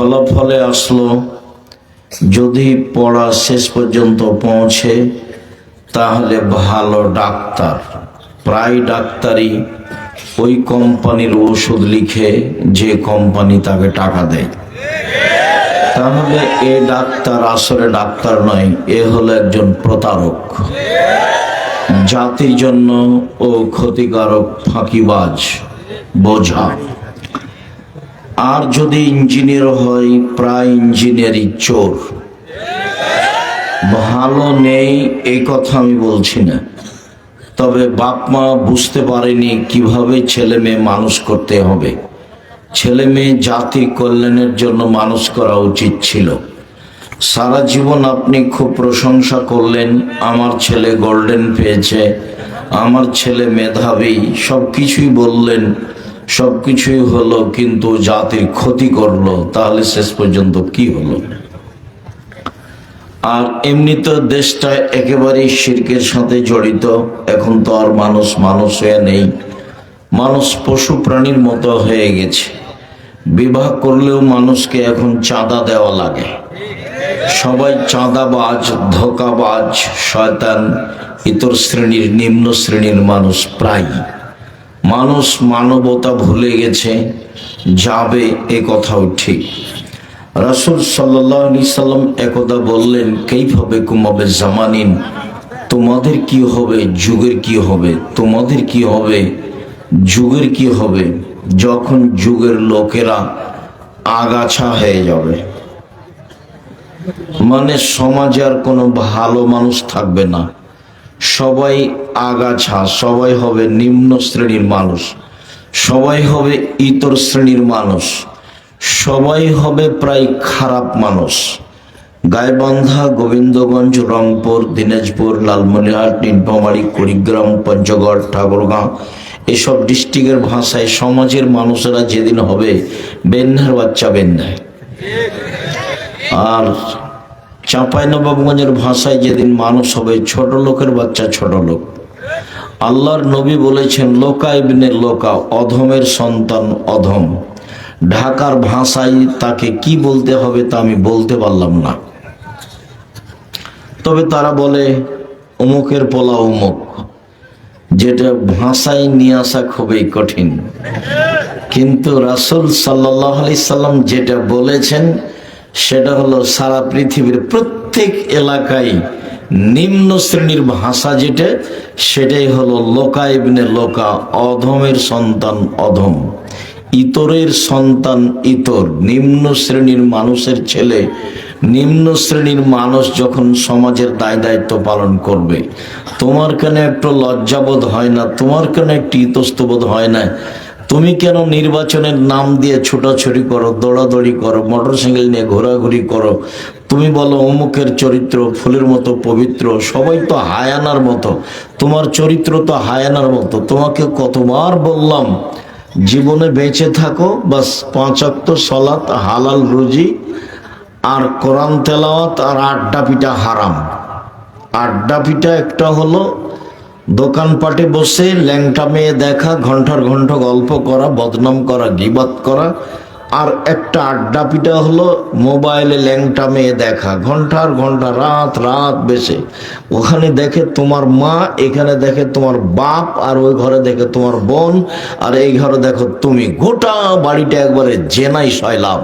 ফলাফলে আসলো, যদি পড়া শেষ পর্যন্ত পৌঁছে, তাহলে ভালো ডাক্তার। প্রায় ডাক্তারই ওই কোম্পানির ওষুধ লিখে যে কোম্পানি তাকে টাকা দেয়। তাহলে এ ডাক্তার আসলে ডাক্তার নয়, এ হলো একজন প্রতারক। জাতির জন্য ও ক্ষতিকারক ফাঁকিবাজ, বোঝা। আর যদি ইঞ্জিনিয়ার হয়, প্রায় ইঞ্জিনিয়ারই চোর। ভালো নেই এই কথা আমি বলছি না। তবে বাপ মা বুঝতে পারেনি কীভাবে ছেলে মেয়ে মানুষ করতে হবে। ছেলে মেয়ে জাতি কল্যাণের জন্য মানুষ করা উচিত ছিল। সারা জীবন আপনি খুব প্রশংসা করলেন, আমার ছেলে গোল্ডেন পেয়েছে, আমার ছেলে মেধাবী সব কিছুই বললেন সব কিছুই হলো, কিন্তু জাতির ক্ষতি করল, তাহলে শেষ পর্যন্ত কি হলো? আর এমনি তো দেশটা একেবারেই শির্কের সাথে জড়িত, এখন তো আর মানুষ মানুষ হয়ে নেই। মানুষ পশু প্রাণীর মতো হয়ে গেছে। বিবাহ করলেও মানুষকে এখন চাঁদা দেওয়া লাগে। সবাই চাঁদাবাজ, ধোকাবাজ, শয়তান, ইতর শ্রেণির, নিম্ন শ্রেণির মানুষ প্রায় মানুষ মানবতা ভুলে গেছে, যাবে এ কথাও ঠিক। রাসুল সাল্লি সাল্লাম একদা বললেন কেইভাবে কুমাবে জামানিন? তোমাদের কি হবে? যুগের কি হবে? তোমাদের কি হবে? যুগের কি হবে? যখন যুগের লোকেরা আগাছা হয়ে যাবে। মানে সমাজে আর কোনো ভালো মানুষ থাকবে না। সবাই আগাছা, সবাই হবে নিম্ন শ্রেণির মানুষ। সবাই হবে ইতর শ্রেণির মানুষ। সবাই হবে প্রায় খারাপ মানুষ। গাইবান্ধা, গোবিন্দগঞ্জ, রংপুর, দিনাজপুর, লালমনিরহাট নীলফামারী কুড়িগ্রাম, পঞ্চগড়, ঠাকুরগাঁও, এসব ডিস্ট্রিক্টের ভাষায় সমাজের মানুষেরা যেদিন হবে বেন্যার বাচ্চা বেন্যায় আর চাঁপাইনবাবগঞ্জের ভাষায় যেদিন মানুষ হবে, ছোট লোকের বাচ্চা ছোট লোক। আল্লাহর নবী বলেছেন, লোকা ইবনে লোকা, অধমের সন্তান অধম। ঢাকার ভাষায় তাকে কি বলতে হবে তা আমি বলতে পারলাম না। তবে তারা বলে অমুকের পোলা অমুক যেটা ভাষায় নিয়ে আসা খুবই কঠিন। কিন্তু রাসুল সাল্লাহ আলি সাল্লাম যেটা বলেছেন সেটা হলো সারা পৃথিবীর প্রত্যেক এলাকায় নিম্ন শ্রেণির ভাষা যেটা, সেটাই হলো লোকা ইবনে লোকা, অধমের সন্তান অধম। ইতরের সন্তান ইতর। নিম্ন শ্রেণির মানুষের ছেলে, নিম্ন শ্রেণির মানুষ যখন সমাজের দায় দায়িত্ব পালন করবে, তোমার কেন একটু লজ্জাবোধ হয় না? তোমার কেন একটু ইতস্তবোধ হয় না? তুমি কেন নির্বাচনের নাম দিয়ে ছোটাছুটি করো, দৌড়াদৌড়ি করো, মোটরসাইকেল নিয়ে ঘোরাঘুরি করো? তুমি বলো অমুকের চরিত্র ফুলের মতো পবিত্র, সবাই তো হায়ানার মতো। তোমার চরিত্র তো হায়ানার মতো। তোমাকে কতবার বললাম, জীবনে বেঁচে থাকো, বাস পাঁচাত্ত সলাত, হালাল রুজি, আর কোরআন তেলাওয়াত আর আড্ডা পিঠা হারাম। আড্ডা পিঠা একটা হলো দোকানপাটে বসে ল্যাংটা মেয়ে দেখা ঘণ্টার ঘণ্টা গল্প করা, বদনাম করা গিবাত করা। আর একটা আড্ডা পিঠা হলো মোবাইলে ল্যাংটা মেয়ে দেখা ঘণ্টার ঘণ্টা রাত রাত বেশে। ওখানে দেখে তোমার মা, এখানে দেখে তোমার বাপ, আর ওই ঘরে দেখে তোমার বোন, আর এই ঘরে দেখো তুমি। গোটা বাড়িটা একবারে জেনাই সয়লাভ